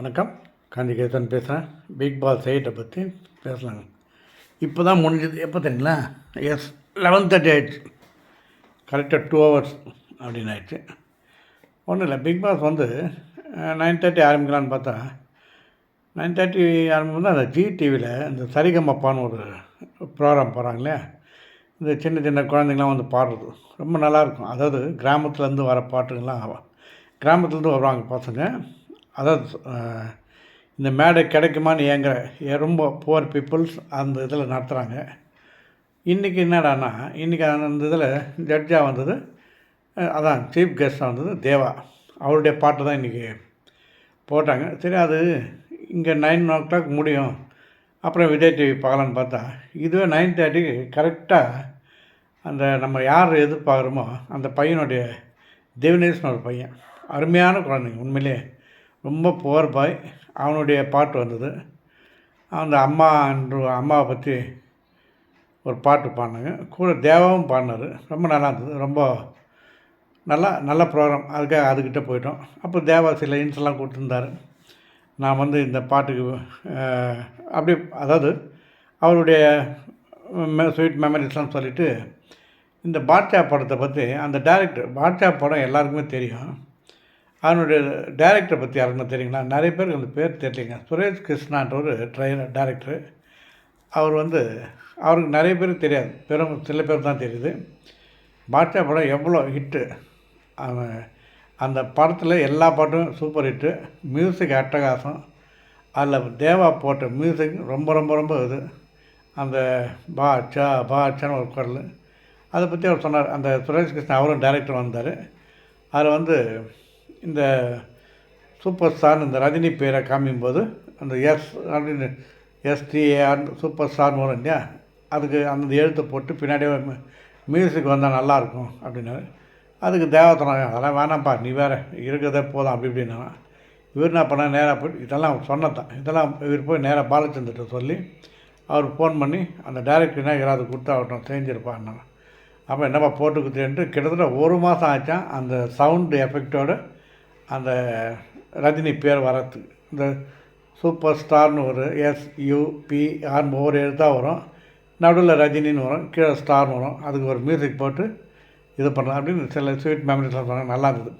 வணக்கம். காந்திகேசன் பேசுகிறேன் big pass எயிட்டை பற்றி பேசலாங்க. இப்போ தான் முடிஞ்சது. எப்போ தெரியுங்களா? எஸ் லெவன் தேர்ட்டி ஆயிடுச்சு கரெக்டாக டூ ஹவர்ஸ் அப்படின்னு ஆயிடுச்சு. ஒன்றும் இல்லை. பிக் பாஸ் வந்து நைன் தேர்ட்டி ஆரம்பிக்கலான்னு பார்த்தா நைன் தேர்ட்டி ஆரம்பிக்கும் அந்த ஜி டிவியில் இந்த சரிகமப்பான்னு ஒரு ப்ரோக்ராம் போகிறாங்களே இந்த சின்ன சின்ன குழந்தைங்களாம் வந்து பாடுறது. ரொம்ப நல்லாயிருக்கும் அதாவது கிராமத்துலேருந்து வர பாட்டுங்கள்லாம் கிராமத்துலேருந்து வருவாங்க பசங்க. அதாவது இந்த மேடை கிடைக்குமான்னு ஏங்குற ரொம்ப புவர் பீப்புள்ஸ் அந்த இதில் நடத்துகிறாங்க இன்றைக்கி என்னடான்னா இன்றைக்கி அந்த இதில் ஜட்ஜாக வந்தது அதான் சீஃப் கெஸ்ட்டாக வந்தது தேவா. அவருடைய பாட்டு தான் இன்றைக்கி போட்டாங்க. சரி அது இங்கே நைன் ஓ கிளாக் முடியும். அப்புறம் விஜய் டிவி பார்க்கலான்னு பார்த்தா இதுவே நைன் தேர்ட்டிக்கு கரெக்டாக அந்த நம்ம யார் எதிர்பார்க்குறோமோ அந்த பையனுடைய தேவனேஷ்னு ஒரு பையன். அருமையான குழந்தைங்க உண்மையிலே ரொம்ப புவர் பாய் அவனுடைய பாட்டு வந்தது. அந்த அம்மா என்று அம்மாவை பற்றி ஒரு பாட்டு பாடினாங்க. கூட தேவாவும் பாடினார். ரொம்ப நல்லா இருந்தது. ரொம்ப நல்லா நல்ல ப்ரோக்ராம் அதுக்காக அதுக்கிட்ட போயிட்டோம். அப்போ தேவா சில இன்ஸ் எல்லாம் கொடுத்துருந்தாரு. நான் வந்து இந்த பாட்டுக்கு அப்படி அதாவது அவருடைய ஸ்வீட் மெமரிஸ்லாம் சொல்லிவிட்டு இந்த பாட்ஷா படத்தை பற்றி அந்த டேரக்டர் பாட்ஷா படம் எல்லாருக்குமே தெரியும். அவனுடைய டைரக்டரை பற்றி யாருன்னு தெரியுங்களா? நிறைய பேருக்கு அந்த பேர் தெரியலைங்க. சுரேஷ் கிருஷ்ணான்ற ஒரு ட்ரெயினர் டேரக்டர் அவர் வந்து அவருக்கு நிறைய பேருக்கு தெரியாது. பெரும் சில பேர் தான் தெரியுது. பாட்ஷா படம் எவ்வளோ ஹிட்டு அவன் அந்த படத்தில் எல்லா பாட்டும் சூப்பர் ஹிட்டு மியூசிக் அட்டகாசம். அதில் தேவா போட்ட மியூசிக் ரொம்ப ரொம்ப ரொம்ப இது. அந்த பாட்சா பாட்சான்னு ஒரு குரல். அதை பற்றி அவர் சொன்னார். அந்த சுரேஷ் கிருஷ்ணன் அவரும் டைரக்டர் வந்தார் அதில் வந்து இந்த சூப்பர் ஸ்டார் இந்த ரஜினி பேரை காமிக்கும்போது அந்த எஸ் அப்படின்னு எஸ்டிஏஆர் சூப்பர் ஸ்டார்னு வரும் இல்லையா? அதுக்கு அந்த எழுத்தை போட்டு பின்னாடியே மியூசிக் வந்தால் நல்லாயிருக்கும் அப்படின்னாரு அதுக்கு தேவத்தனம் அதெல்லாம் வேணாம்ப்பா நீ வேறு இருக்கிறதே போதும் அப்படி இப்படின்னா. இவர் என்ன பண்ண நேராக போய் இதெல்லாம் சொன்னதான் இதெல்லாம் இவர் போய் நேராக பாலச்சந்திரத்தை சொல்லி அவர் ஃபோன் பண்ணி அந்த டைரக்டர்னா யாராவது கொடுத்தாகட்டும் செஞ்சிருப்பான்னு அப்போ என்னப்பா போட்டு கொடுத்துட்டு கிட்டத்தட்ட ஒரு மாதம் ஆச்சான் அந்த சவுண்டு எஃபெக்டோடு அந்த ரஜினி பேர் வரத்துக்கு இந்த சூப்பர் ஸ்டார்னு ஒரு எஸ் எஸ்யூபிஆர்னு ஒவ்வொரு எழுத்தாக வரும். நடுவில் ரஜினின்னு வரும் கீழே ஸ்டார்னு வரும். அதுக்கு ஒரு மியூசிக் போட்டு இது பண்ணலாம் அப்படின்னு சில ஸ்வீட் மெமரிஸ்லாம் சொன்னாங்க. நல்லா இருந்தது.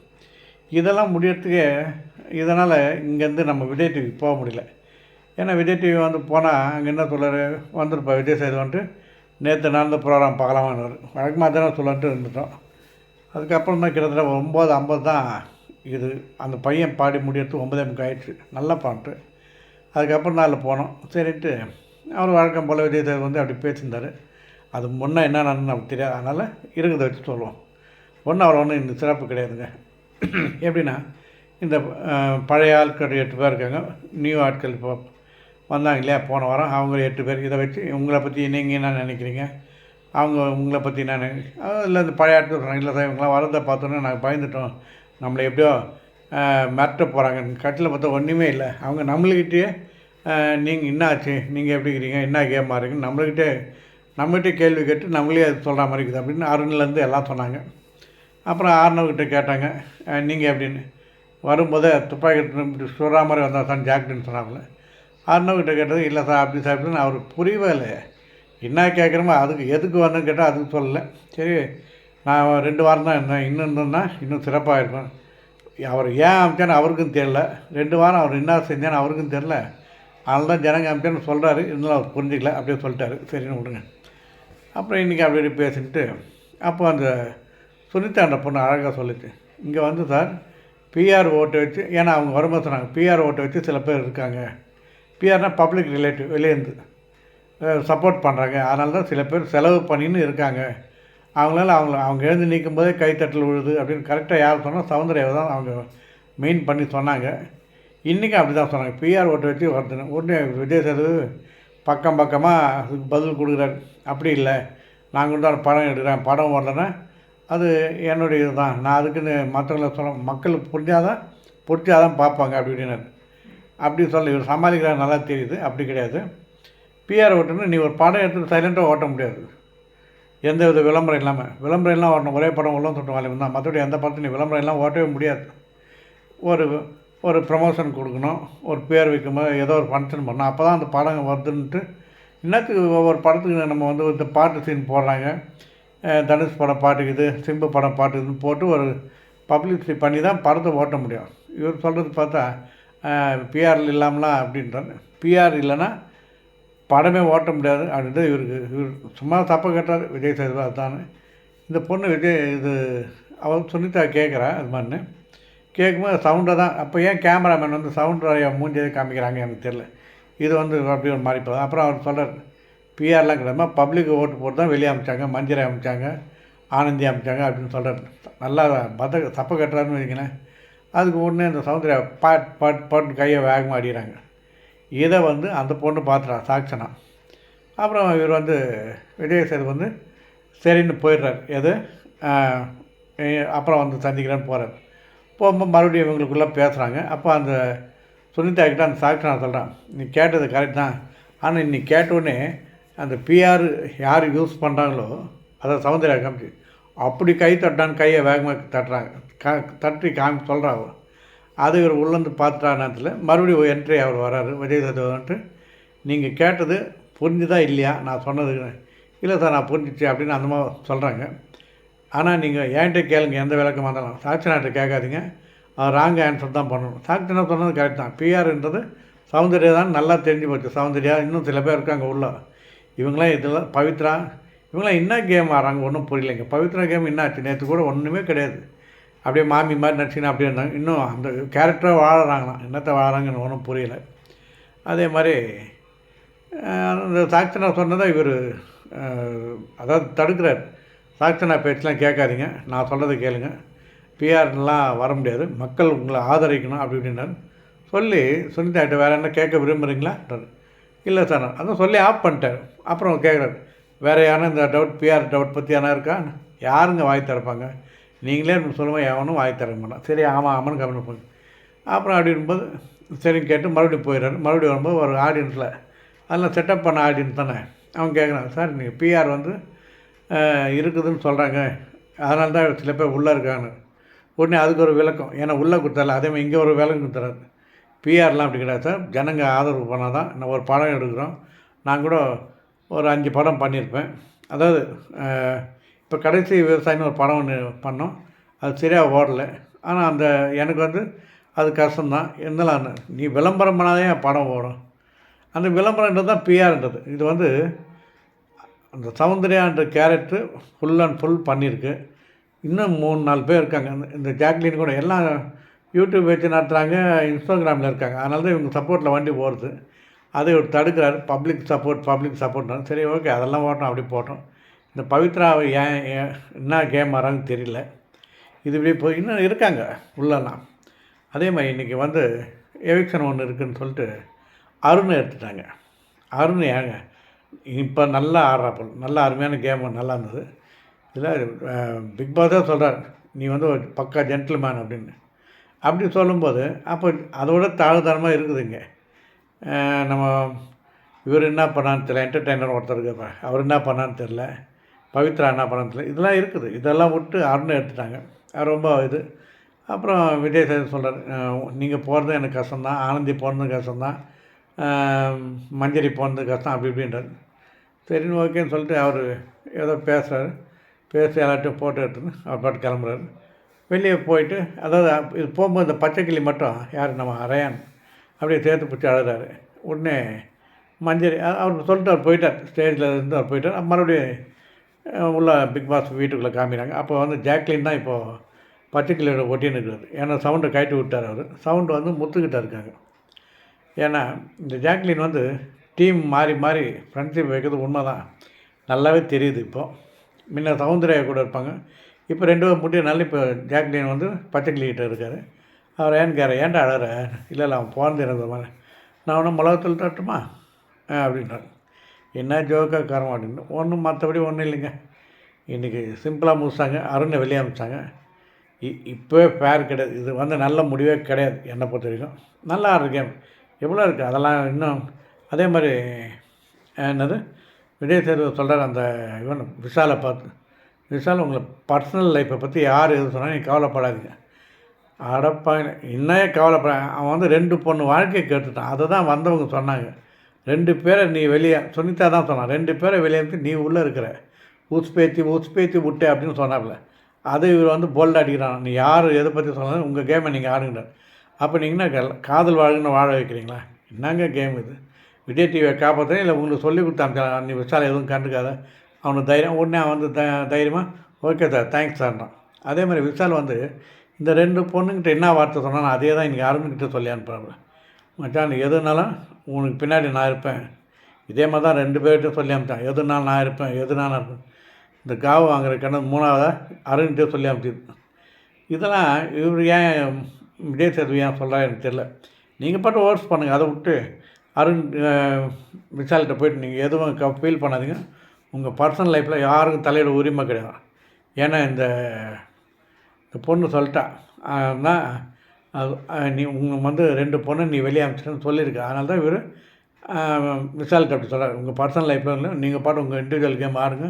இதெல்லாம் முடியறதுக்கு இதனால் இங்கேருந்து நம்ம விஜய் டிவி போக முடியல. ஏன்னா விஜய் டிவி வந்து போனால் அங்கே என்ன சொல்கிறாரு வந்துருப்பா விஜய் சேது வந்துட்டு நேற்று நடந்த ப்ரோக்ராம் பார்க்கலாமான்னு வழக்கமாக தானே சொல்லிட்டு இருந்துட்டோம். அதுக்கப்புறம் தான் கிட்டத்தட்ட ஒம்பது ஐம்பது தான் இது அந்த பையன் பாடி முடியறது ஒன்பதே முக்கால் ஆயிடுச்சு. நல்ல பாட்டு. அதுக்கப்புறம் நாளில் போனோம். சரின்ட்டு அவர் வழக்கம் போல் விஜய் வந்து அப்படி பேசியிருந்தார். அது முன்னே என்ன நடந்து நமக்கு தெரியாது. அதனால் இருக்கிறத வச்சு சொல்லுவோம். ஒன்றும் அவ்வளோ ஒன்றும் இந்த சிறப்பு கிடையாதுங்க. எப்படின்னா இந்த பழைய ஆட்கள் எட்டு பேர் இருக்காங்க. நியூ ஆட்கள் இப்போ வந்தாங்க இல்லையா? போன வாரம் அவங்க எட்டு பேர். இதை வச்சு உங்களை பற்றி நீங்கள் என்ன நினைக்கிறீங்க? அவங்க உங்களை பற்றி என்ன நினை இல்லை இந்த பழைய ஆட்கள் இல்லை சார் இவங்களாம் வரதை பார்த்தோன்னே நாங்கள் பயந்துட்டோம். நம்மளை எப்படியோ மிரட்ட போகிறாங்க கட்டில் பார்த்தா ஒன்றுமே இல்லை. அவங்க நம்மளுக்கிட்டே நீங்கள் என்ன ஆச்சு நீங்கள் எப்படி இருக்கிறீங்க என்ன கேம் இருக்குன்னு நம்மளுக்கிட்டே நம்மகிட்டே கேள்வி கேட்டு நம்மளே அது சொல்கிற மாதிரி இருக்குது அப்படின்னு அருண்லேருந்து எல்லாம் சொன்னாங்க. அப்புறம் ஆர்னவர்கிட்ட கேட்டாங்க நீங்கள் எப்படின்னு. வரும்போதே துப்பாக்கி இப்படி சொல்கிற மாதிரி வந்தால் சார் ஜாக்கெட்டுன்னு சொன்னாங்களே ஆர்னவர்கிட்ட கேட்டது இல்லை சார் அப்படி சார் அப்படின்னு அவர் புரியவே இல்லை என்ன கேட்குறமோ அதுக்கு எதுக்கு வரணும்னு கேட்டால் அதுக்கு சொல்லலை. சரி நான் ரெண்டு வாரம் தான் இருந்தேன். இன்னும் இருந்தேன்னா இன்னும் சிறப்பாக இருக்கும் அவர் ஏன் அமிச்சான்னு அவருக்கும் தெரில ரெண்டு வாரம் அவர் என்ன செஞ்சான்னு அவருக்கும் தெரில அதனால தான் ஜனங்க அமிச்சான்னு சொல்கிறாரு இருந்தாலும் அவர் புரிஞ்சிக்கல. அப்படியே சொல்லிட்டாரு. சரின்னு விடுங்க. அப்புறம் இன்றைக்கி அப்படி இப்படி பேசிட்டு அப்போ அந்த சுனிதாண்ட பொண்ணு அழகாக சொல்லிச்சு. இங்கே வந்து சார் பிஆர் ஓட்டை வச்சு ஏன்னா அவங்க வரும்போது சொன்னாங்க பிஆர் ஓட்டை வச்சு சில பேர் இருக்காங்க. பிஆர்னால் பப்ளிக் ரிலேட்டிவ் வெளியேருந்து சப்போர்ட் பண்ணுறாங்க அதனால தான் சில பேர் செலவு பண்ணின்னு இருக்காங்க. அவங்களால அவங்க அவங்க எழுந்து நிற்கும் போதே கைத்தட்டல் விழுது அப்படின்னு கரெக்டாக யார் சொன்னால் சௌந்தர்யாவை தான் அவங்க மெயின் பண்ணி சொன்னாங்க. இன்றைக்கும் அப்படி தான் சொன்னாங்க பிஆர் ஓட்டை வச்சு வருதுன்னு உடனே விஜய் சேது பக்கம் பக்கமாக பதில் கொடுக்குறாரு. அப்படி இல்லை. நாங்கள் வந்து படம் எடுக்கிறேன். படம் வரலன்னா அது என்னுடைய இதுதான். நான் அதுக்குன்னு மற்றவங்கள சொல்ல மக்களுக்கு புரிஞ்சாதான் புரிஞ்சாதான் பார்ப்பாங்க அப்படின்னாரு அப்படி சொல்ல இவர் சமாளிக்கிறார். நல்லா தெரியுது. அப்படி கிடையாது. பிஆர் ஓட்டுன்னு நீ ஒரு படம் எடுத்து சைலண்ட்டாக ஓட்ட முடியாது. எந்த வித விளம்பரம் இல்லாமல் விளம்பரம் எல்லாம் ஓட்டணும் ஒரே படம் உள்ள தொட்டு வாலிபம் தான் மற்றபடி எந்த படத்துலையும் நீ விளம்பரம் எல்லாம் ஓட்டவே முடியாது. ஒரு ஒரு ப்ரமோஷன் கொடுக்கணும். ஒரு பேர் வைக்கும்போது ஏதோ ஒரு ஃபங்க்ஷன் பண்ணணும். அப்போ தான் அந்த படம் வருதுன்ட்டு இன்னத்துக்கு ஒவ்வொரு படத்துக்கு நம்ம வந்து இந்த பாட்டு சீன் போடுறாங்க. தனுஷ் படம் பாட்டுக்குது சிம்பு படம் பாட்டுக்குதுன்னு போட்டு ஒரு பப்ளிசிட்டி பண்ணி தான் படத்தை ஓட்ட முடியும். இவர் சொல்கிறது பார்த்தா பிஆர் இல்லாமலாம் அப்படின்றாங்க. பிஆர் இல்லைன்னா படமே ஓட்ட முடியாது. அப்படின்றது இவருக்கு இவர் சும்மா தப்பாக கேட்டார் விஜய் சேதுபதி தான். இந்த பொண்ணு விஜய் இது அவள் சுனிதா கேட்குறா அது மாதிரின்னு. கேட்கும்போது சவுண்டை தான். அப்போ ஏன் கேமராமேன் வந்து சவுண்டை மூஞ்சியை காமிக்கிறாங்க எனக்கு தெரியல. இது வந்து அப்படி ஒரு மாதிரி போகுது. அப்புறம் அவர் சொல்கிறார் பிஆர்லாம் கிடையாது பப்ளிக் ஓட்டு போட்டு தான் வெளியே அமைச்சாங்க மஞ்சரை அமைச்சாங்க ஆனந்தி அமைச்சாங்க அப்படின்னு சொல்கிறார் நல்லா பத தப்பை கட்டுறாருன்னு வைங்களேன். அதுக்கு உடனே அந்த சவுந்தர்யா பாட் பாட் பாட்டு கையை வேகமாக அடிக்கிறாங்க. இதை வந்து அந்த பொண்ணு பார்த்துறா சாட்சனா அப்புறம் இவர் வந்து விஜய் சேது வந்து சரின்னு போயிடுறார். எது? அப்புறம் வந்து சந்திக்கிறேன்னு போகிறார் போகும்போது மறுபடியும் இவங்களுக்குள்ளே பேசுகிறாங்க அப்போ அந்த சுனிதா கிட்ட அந்த சாட்சனா சொல்கிறான் நீ கேட்டது கரெக்ட் தான். ஆனால் நீ கேட்டோடனே அந்த பிஆர் யார் யூஸ் பண்ணுறாங்களோ அதை சௌந்தர்யா காமிச்சு அப்படி கை தட்டான்னு கையை வேகமாக தட்டுறாங்க. க தட்டி காமி சொல்கிறாங்க அது இவர் உள்ளேருந்து பார்த்துட்டா நேரத்தில் மறுபடியும் என்ட்ரி அவர் வராரு விஜய் சேதுபதின்ட்டு நீங்கள் கேட்டது புரிஞ்சுதா இல்லையா? நான் சொன்னது இல்லை சார் நான் புரிஞ்சிச்சு அப்படின்னு அந்த மாதிரி சொல்கிறாங்க ஆனால் நீங்கள் என்கிட்ட கேளுங்க எந்த விளக்கமாக இருந்தாலும். சாட்சினாட்ட கேட்காதீங்க. அவர் ராங் ஆன்சர் தான் பண்ணணும். சாட்சினா சொன்னது கரெக்ட் தான். பிஆர்ன்றது சௌந்தர்யா தான் நல்லா தெரிஞ்சு போச்சு. சௌந்தர்யா இன்னும் சில பேர் இருக்காங்க உள்ள. இவங்களாம் இதெல்லாம் பவித்ரா இவங்களாம் என்ன கேம் ஆடுறாங்க? ஒன்றும் புரியலைங்க. பவித்ரா கேம் என்ன ஆச்சு? நேற்று கூட ஒன்றுமே கிடையாது. அப்படியே மாமி மாதிரி நடிச்சுன்னு அப்படியே இருந்தாங்க இன்னும் அந்த கேரக்டராக வாழறாங்களாம். என்னத்தை வாழறாங்கன்னு ஒன்றும் புரியல. அதே மாதிரி அந்த சாக்சனா சொன்னதை இவர் அதாவது தடுக்கிறார். சாக்சனா பேச்செலாம் கேட்காதீங்க. நான் சொல்கிறத கேளுங்க. பிஆர்லாம் வர முடியாது. மக்கள் உங்களை ஆதரிக்கணும் அப்படி இப்படின்னாரு. சொல்லி சுனிதாட்ட வேறு என்ன கேட்க விரும்புகிறீங்களா இல்லை சார் அதான் சொல்லி ஆஃப் பண்ணிட்டார். அப்புறம் கேட்குறாரு. வேறு யாரும் இந்த டவுட் பிஆர் டவுட் பற்றி யாரா இருக்கா? யாருங்க வாய் திறப்பாங்க? நீங்களே சொல்லுவோம் எவனும் வாய் தர மாட்டான். சரி ஆமாம் ஆமான்னு கவனம் போங்க அப்புறம் அப்படி இருக்கும்போது சரின்னு கேட்டு மறுபடியும் போயிடுறாரு. மறுபடியும் வரும்போது ஒரு ஆடியன்ஸில் அதெல்லாம் செட்டப் பண்ண ஆடியன்ஸ் தானே? அவன் கேட்குறான் சார் நீங்கள் பிஆர் வந்து இருக்குதுன்னு சொல்கிறாங்க அதனால தான் சில பேர் உள்ளே இருக்காங்க. உடனே அதுக்கு ஒரு விளக்கம். ஏன்னா உள்ளே கொடுத்தால அதே மாதிரி இங்கே ஒரு விளக்கம் கொடுத்துறாரு பிஆர்லாம் அப்படி கிடையாது சார். ஜனங்க ஆதரவு பண்ணால் தான் நான் ஒரு படம் எடுக்கிறோம். நான் கூட ஒரு அஞ்சு படம் பண்ணியிருப்பேன். அதாவது இப்போ கடைசி விவசாயின்னு ஒரு படம் ஒன்று பண்ணோம். அது சரியாக ஓடலை. ஆனால் அந்த எனக்கு வந்து அது கஷ்டம்தான். இருந்தாலும் நீ விளம்பரம் பண்ணாதே என் படம் ஓடும். அந்த விளம்பரன்றது தான் பிஆர்ன்றது இது வந்து அந்த சௌந்தர்யான்ற கேரக்டர் ஃபுல் அண்ட் ஃபுல் பண்ணியிருக்கு. இன்னும் மூணு நாலு பேர் இருக்காங்க. இந்த- இந்த ஜாக்லின் கூட எல்லாம் யூடியூப் வச்சு நடத்துகிறாங்க இன்ஸ்டாகிராமில் இருக்காங்க. அதனால தான் இவங்க சப்போர்ட்டில் வண்டி போகிறது அதை இவர் தடுக்கிறாரு. பப்ளிக் சப்போர்ட் பப்ளிக் சப்போர்ட்னு சரி ஓகே அதெல்லாம் ஓட்டோம் அப்படி போட்டோம். இந்த பவித்ராவை ஏன் ஏன் என்ன கேம் வராங்கன்னு தெரியல. இது இப்படி போய் இன்னும் இருக்காங்க உள்ளலாம் அதே மாதிரி இன்றைக்கி வந்து எவிக்ஷன் ஒன்று இருக்குதுன்னு சொல்லிட்டு அருணை எடுத்துட்டாங்க. அருண் ஏங்க இப்போ நல்லா ஆடுறாப்பல் நல்லா அருமையான கேம் நல்லா இருந்தது. இதில் பிக் பாஸ் தான் சொல்கிறார் நீ வந்து ஒரு பக்கா ஜென்டில்மேன் அப்படின்னு. அப்படி சொல்லும்போது அப்போ அதோட தாழ்தரமாக இருக்குதுங்க நம்ம இவர் என்ன பண்ணான்னு தெரியல என்டர்டெய்னர் ஒருத்தர் இருக்கார் அவர் என்ன பண்ணான்னு தெரில பவித்ரா அண்ணா படத்தில். இதெல்லாம் இருக்குது. இதெல்லாம் விட்டு அருணை எடுத்துட்டாங்க. ரொம்ப இது. அப்புறம் விஜய் சேது சொல்கிறார் நீங்கள் போகிறது எனக்கு கஷ்டம்தான். ஆனந்தி போகிறது கஷ்டம்தான். மஞ்சரி போகிறது கஷ்டம் அப்படி இப்படின்றார். சரின்னு ஓகேன்னு சொல்லிட்டு அவர் ஏதோ பேசுகிறாரு பேசி எல்லாத்தையும் ஃபோட்டோ எடுத்துன்னு அவர் பாட்டு கிளம்புறாரு. வெளியே போயிட்டு அதாவது இது போகும்போது இந்த பச்சைக்கிளி மட்டும் யார் நம்ம அரையான் அப்படியே சேர்த்து பிடிச்சி அழுகிறாரு. உடனே மஞ்சரி அவர் சொல்லிட்டு அவர் போயிட்டார். ஸ்டேஜில் இருந்து அவர் போயிட்டார். மறுபடியும் உள்ள பிக் பாஸ் வீட்டுக்குள்ளே காமிக்கிறாங்க. அப்போ வந்து ஜாக்லின் தான் இப்போது பர்டிகுலர் ஒட்டின்னு இருக்கிறார் ஏன்னா சவுண்டை கழட்டி விட்டார் அவர். சவுண்டு வந்து முத்துக்கிட்ட இருக்காங்க. ஏன்னா இந்த ஜாக்லின் வந்து டீம் மாறி மாறி ஃப்ரெண்ட்ஷிப் வைக்கிறது உண்மை தான் நல்லாவே தெரியுது இப்போது முன்ன சௌந்தர்யா கூட இருப்பாங்க. இப்போ ரெண்டு பேரும் முட்டிய இப்போ ஜாக்லின் வந்து பச்சைக்கிளிக்கிட்ட இருக்கார். அவர் ஏன்னு ஏன்டா அழகிற இல்லை இல்லை அவன் பிறந்து எனக்கு மாதிரி. நான் ஒன்றும் மிளகத்தில் தட்டுமா அப்படின்றாங்க அப்படின்றார். என்ன ஜோக்காக காரம் அப்படின்னு. ஒன்றும் மற்றபடி ஒன்றும் இல்லைங்க. இன்றைக்கி சிம்பிளாக முடிச்சாங்க. அருணை வெளியே அமிச்சாங்க இ இப்போவே ஃபேர் கிடையாது. இது வந்து நல்ல முடிவே கிடையாது என்னை பொறுத்த வரைக்கும். நல்லா ஆடுற கேம் எவ்வளோ இருக்குது அதெல்லாம் இன்னும் அதே மாதிரி என்னது? விஜய் சேதுபதி சொல்கிறார் அந்த இவன் விஷாலை பார்த்து. விஷால் உங்களை பர்சனல் லைஃப்பை பற்றி யார் எது சொன்னாலும் நீங்கள் கவலைப்படாதீங்க. அடப்பாங்க இன்னையே கவலைப்படா அவன் வந்து ரெண்டு பொண்ணு வாழ்க்கையை கேட்டுட்டான். அதை தான் வந்தவங்க சொன்னாங்க. ரெண்டு பேரை நீ வெளியே சுனிதா தான் சொன்னான் ரெண்டு பேரை வெளியே இருந்து நீ உள்ளே இருக்கிற. ஊஸ் பேத்தி பேத்தி விட்டு அப்படின்னு சொன்னாப்புல. அது இவர் வந்து போல்ட் அடிக்கிறான். நீ யார் எதை பற்றி சொன்னாலும் உங்கள் கேமை நீங்கள் ஆடுங்கிறார் அப்போ நீங்கள் என்ன காதல் வாழ்கன்னு வாழ வைக்கிறீங்களா? என்னங்க கேம் இது? விஜய் டிவியை காப்பாற்றுறேன் இல்லை உங்களுக்கு சொல்லி கொடுத்தாங்க நீ விஷால் எதுவும் கண்டுக்காத. அவனுக்கு தைரியம் உடனே அவன் வந்து த தைரியமாக ஓகே சார் தேங்க்ஸ் சார்ன்றான் அதே மாதிரி விஷால் வந்து இந்த ரெண்டு பொண்ணுங்கிட்ட என்ன வார்த்தை சொன்னாலும் அதே தான் இன்றைக்கி அருண்கிட்ட சொல்லி அனுப்புகிறாப்புல மச்சான் எதுனாலும் உனக்கு பின்னாடி நான் இருப்பேன். இதே மாதிரி தான் ரெண்டு பேர்கிட்ட சொல்லி அனுப்பிச்சான் எதுனாலும் நான் இருப்பேன் எதுனாலும் நான் இருப்பேன். இந்த காவு வாங்குற கிணறு மூணாவதாக அருண்கிட்ட சொல்லி அனுப்பிச்சிது இதெல்லாம் இவர் ஏன் விஜய் சேது ஏன் சொல்கிறா எனக்கு தெரில நீங்கள் பாட்டு ஓட்ஸ் பண்ணுங்கள் அதை விட்டு அருண் விசால்கிட்ட போயிட்டு நீங்கள் எதுவும் க ஃபீல் பண்ணாதீங்க. உங்கள் பர்சனல் லைஃப்பில் யாருக்கும் தலையிட உரிமை கிடையாது. ஏன்னா இந்த இந்த பொண்ணு சொல்லிட்டா. ஆனால் நீ உங்கள் வந்து ரெண்டு பொண்ணு நீ வெளியே அனுப்பிச்சிட்டேன்னு சொல்லியிருக்க. அதனால தான் இவர் விஷால்கிட்ட அப்படி சொல்கிறார் உங்கள் பர்சனல் லைஃப்பில் இல்லை நீங்கள் பாட்டு உங்கள் இண்டிவிஜுவல் கேம் ஆடுங்க.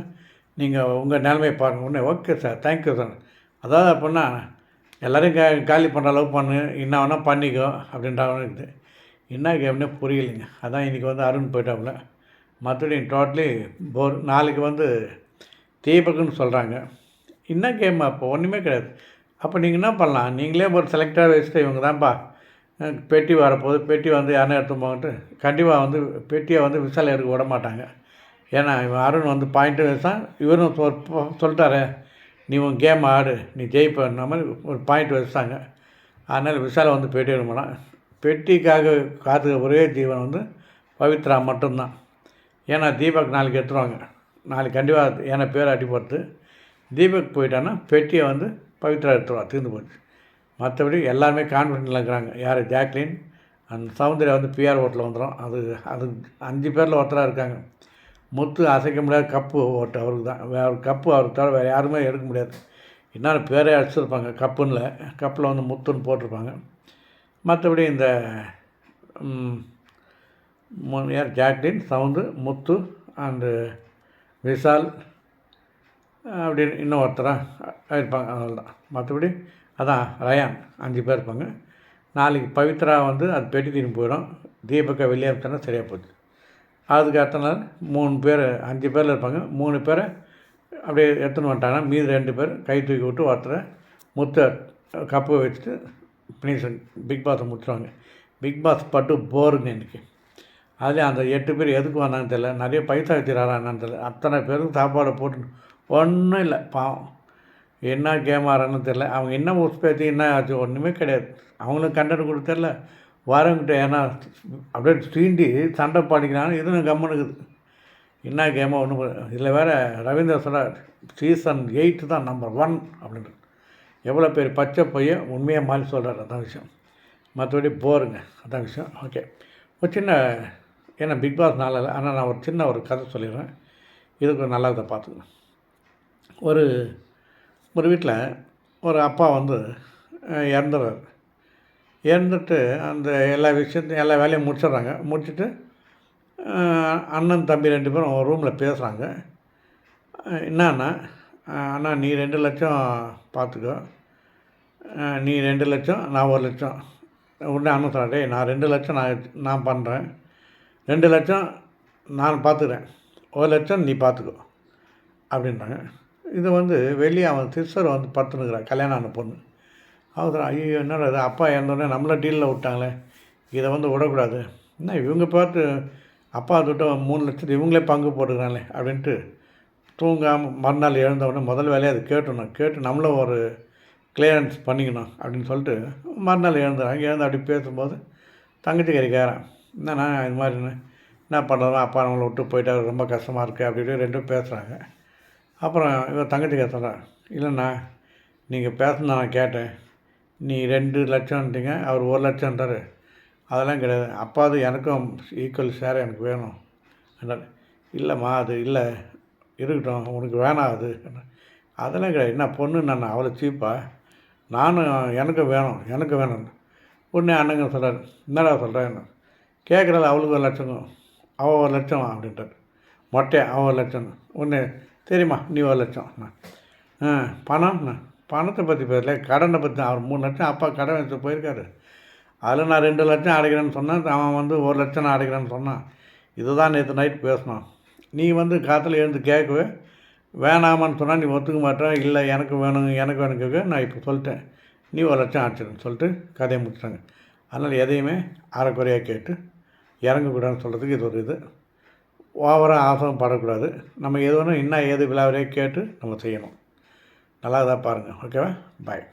நீங்கள் உங்கள் நிலைமையை பாருங்கள் உடனே ஓகே சார் தேங்க்யூ சார் அதாவது அப்படின்னா எல்லோரையும் கா காலி பண்ணுற அளவுக்கு பண்ணு. என்ன வேணால் பண்ணிக்கோ அப்படின்ற இருக்குது. என்ன கேம்னே புரியலைங்க. அதான் இன்றைக்கி வந்து அருண் போயிட்டாப்புல. மற்றபடி டோட்டலி போர் நாளைக்கு வந்து தீபக்குன்னு சொல்கிறாங்க என்ன கேம் அப்போ? ஒன்றுமே கிடையாது. அப்போ நீங்கள் என்ன பண்ணலாம்? நீங்களே ஒரு செலக்டாக வச்சுட்டு இவங்க தான்ப்பா பெட்டி வரப்போகுது. பெட்டி வந்து யாரும் எடுத்துன்னு போகட்டு கண்டிப்பாக வந்து பெட்டியை வந்து விசால் எடுக்க விட மாட்டாங்க. ஏன்னா இவன் அருண் வந்து பாயிண்ட்டு வச்சான். இவரும் சொல்லிட்டாரு சொல்லிட்டாரே. நீ உன் கேம் ஆடு. நீ ஜெயிப்பன்ற மாதிரி ஒரு பாயிண்ட் வச்சுட்டாங்க அதனால் விசாலை வந்து பெட்டி எடுக்க பெட்டிக்காக காத்துக்க ஒரே ஜீவன் வந்து பவித்ரா மட்டும்தான். ஏன்னா தீபக் நாளைக்கு எடுத்துருவாங்க. நாளைக்கு கண்டிப்பாக ஏன்னா பேர் அடிபடுத்து. தீபக் போயிட்டான்னா பெட்டியை வந்து பவித்ரா எடுத்துருவா தீர்ந்து போச்சு. மற்றபடி எல்லாருமே கான்ஃபிடென்ட்டில் இருக்கிறாங்க. யார்? ஜாக்லின். அந்த சௌந்தர்யா வந்து பிஆர் ஓட்டில் வந்துடும். அது அது அஞ்சு பேரில் ஒருத்தராக இருக்காங்க. முத்து அசைக்க முடியாத கப்பு ஓட்டு அவருக்கு தான். வேறு கப்பு அவருக்கு தவிர வேறு யாருமே எடுக்க முடியாது. இன்னும் பேரே அடிச்சிருப்பாங்க. கப்புன்னுல கப்பில் வந்து முத்துன்னு போட்டிருப்பாங்க. மற்றபடி இந்த யார்? ஜாக்லின் சவுந்து முத்து அண்டு விஷால் அப்படின்னு இன்னும் ஒருத்தராக இருப்பாங்க அவ்வளோதான் மற்றபடி அதான் ரயான் அஞ்சு பேர் இருப்பாங்க. நாளைக்கு பவித்ரா வந்து அது பெட்டி தீனி போயிடும். தீபக்கா வெளியே அனுப்பிச்சோன்னா சரியாக போச்சு அதுக்கு அடுத்த நாள் மூணு பேர் அஞ்சு பேரில் இருப்பாங்க. மூணு பேரை அப்படியே எடுத்துன்னு வந்துட்டாங்கன்னா மீதி ரெண்டு பேர் கை தூக்கி விட்டு ஒருத்தரை முத்த கப்பு வச்சுட்டு ஃபினிஷ் பிக் பாஸை முடிச்சுருவாங்க. பிக் பாஸ் பட்டு போருங்க இன்றைக்கி அதுலேயும் அந்த எட்டு பேர் எதுக்கு வந்தாங்கன்னு தெரியல. நிறைய பைசா வச்சுறாரா என்னன்னு தெரியல. அத்தனை பேருக்கு சாப்பாடு போட்டு ஒன்றும் இல்லை பாவம். என்ன கேம் தெரில அவங்க என்ன உற்பத்தி என்ன ஆச்சு ஒன்றுமே கிடையாது. அவங்களும் கண்டென்ட் கொடுத்தல வரவங்கிட்ட ஏன்னா அப்படியே தீண்டி சண்டை பாடிக்கிறான்னு இதுவும் கம்மனுக்குது என்ன கேமோ ஒன்றும் இதில் வேறு ரவீந்திர சொல்கிறார் சீசன் எயிட்டு தான் நம்பர் ஒன் அப்படின்றது எவ்வளோ பேர் பச்சை பையன் உண்மையாக மாதிரி சொல்கிறார் அதான் விஷயம். மற்றபடி போருங்க அதான் விஷயம். ஓகே ஒரு சின்ன ஏன்னா பிக் பாஸ் நாளில் ஆனால் நான் ஒரு சின்ன ஒரு கதை சொல்லிடுறேன். இதுக்கு நல்லா நல்லதை பார்த்துக்கலாம் ஒரு ஒரு வீட்டில் ஒரு அப்பா வந்து இறந்துடுறார் இறந்துடுறாரு இறந்துட்டு அந்த எல்லா விஷயத்தையும் எல்லா வேலையும் முடிச்சிடுறாங்க. முடிச்சுட்டு அண்ணன் தம்பி ரெண்டு பேரும் ஒரு ரூமில் பேசுகிறாங்க என்னன்னா அண்ணா நீ ரெண்டு லட்சம் பார்த்துக்கோ நீ ரெண்டு லட்சம் நான் ஒரு லட்சம். உடனே அண்ணன் டேய் நான் ரெண்டு லட்சம் நான் நான் பண்ணுறேன் ரெண்டு லட்சம் நான் பார்த்துக்கிறேன் ஒரு லட்சம் நீ பார்த்துக்கோ அப்படின்றாங்க. இது வந்து வெளியே அவன் சிஸ்டர் வந்து படுத்துனுக்குறான் கல்யாணம் ஆன பொண்ணு. அவர் ஐயோ என்னடா இது? அப்பா இறந்தோடனே நம்மள டீலில் விட்டாங்களே. இதை வந்து விடக்கூடாது. என்ன இவங்க பார்த்து அப்பா தொட்ட மூணு லட்சத்து இவங்களே பங்கு போட்டுக்கிறாங்களே அப்படின்ட்டு தூங்காமல் மறுநாள் எழுந்தவுடனே முதல் வேலையை அது கேட்டணும். கேட்டு நம்மளும் ஒரு கிளியரன்ஸ் பண்ணிக்கணும் அப்படின்னு சொல்லிட்டு மறுநாள் எழுந்துறாங்க எழுந்து அப்படி பேசும்போது தங்கச்சி கறி என்ன என்னண்ணா இது மாதிரி என்ன? பண்ணுறதுனா அப்பா நம்மளை விட்டு போயிட்டாரு ரொம்ப கஷ்டமாக இருக்குது அப்படி இப்படி ரெண்டும் பேசுகிறாங்க அப்புறம் இவன் தங்கச்சி சொல்கிறான் இல்லைண்ணா நீங்கள் பேசுனா நான் கேட்டேன். நீ ரெண்டு லட்சம்ன்றீங்க அவர் ஒரு லட்சம்ன்றாரு அதெல்லாம் கிடையாது. அப்பாவது எனக்கும் ஈக்குவல் ஷேர் எனக்கு வேணும். என்றார் இல்லைம்மா அது இல்லை. இருக்கட்டும் உனக்கு வேணாம் அது. அதெல்லாம் கிடையாது. என்ன பொண்ணு நான் அவ்வளோ சீப்பா நானும் எனக்கும் வேணும். எனக்கு வேணும். உடனே அண்ணங்க சொல்கிறார் என்னடா சொல்கிறேன் கேட்குறது அவளுக்கு ஒரு லட்சம். அவள் ஒரு லட்சம். அப்படின்ட்டார். மொட்டை அவள் ஒரு லட்சம். உடனே சரிம்மா நீ ஒரு லட்சம். ஆ. பணம்? பணத்தை பற்றி பேசல கடனை பற்றி அவர் மூணு லட்சம் அப்பா கடன் எடுத்து போயிருக்காரு. அதில் நான் ரெண்டு லட்சம் அடைக்கிறேன்னு சொன்னேன் அவன் வந்து ஒரு லட்சம் நான் அடைக்கிறேன்னு சொன்னான் இதுதான் நேற்று நைட் பேசினோம் நீ வந்து காற்றுல எழுந்து கேட்கவே வேணாமான்னு சொன்னால் நீ ஒத்துக்க மாட்டேன் இல்லை எனக்கு வேணும் எனக்கு வேணும் கேட்க நான் இப்போ சொல்லிட்டேன். நீ ஒரு லட்சம் ஆச்சிருன்னு சொல்லிட்டு கதையை முடிச்சிட்டாங்க. அதனால் எதையுமே அறக்குறையாக கேட்டு இறங்கக்கூடாதுன்னு சொல்கிறதுக்கு இது ஒரு இது. ஓவராக ஆசம் படக்கூடாது. நம்ம எது வேணும் என்ன ஏது விழாவிலே கேட்டு நம்ம செய்யணும். நல்லா தான் பாருங்கள் ஓகேவா? பாய்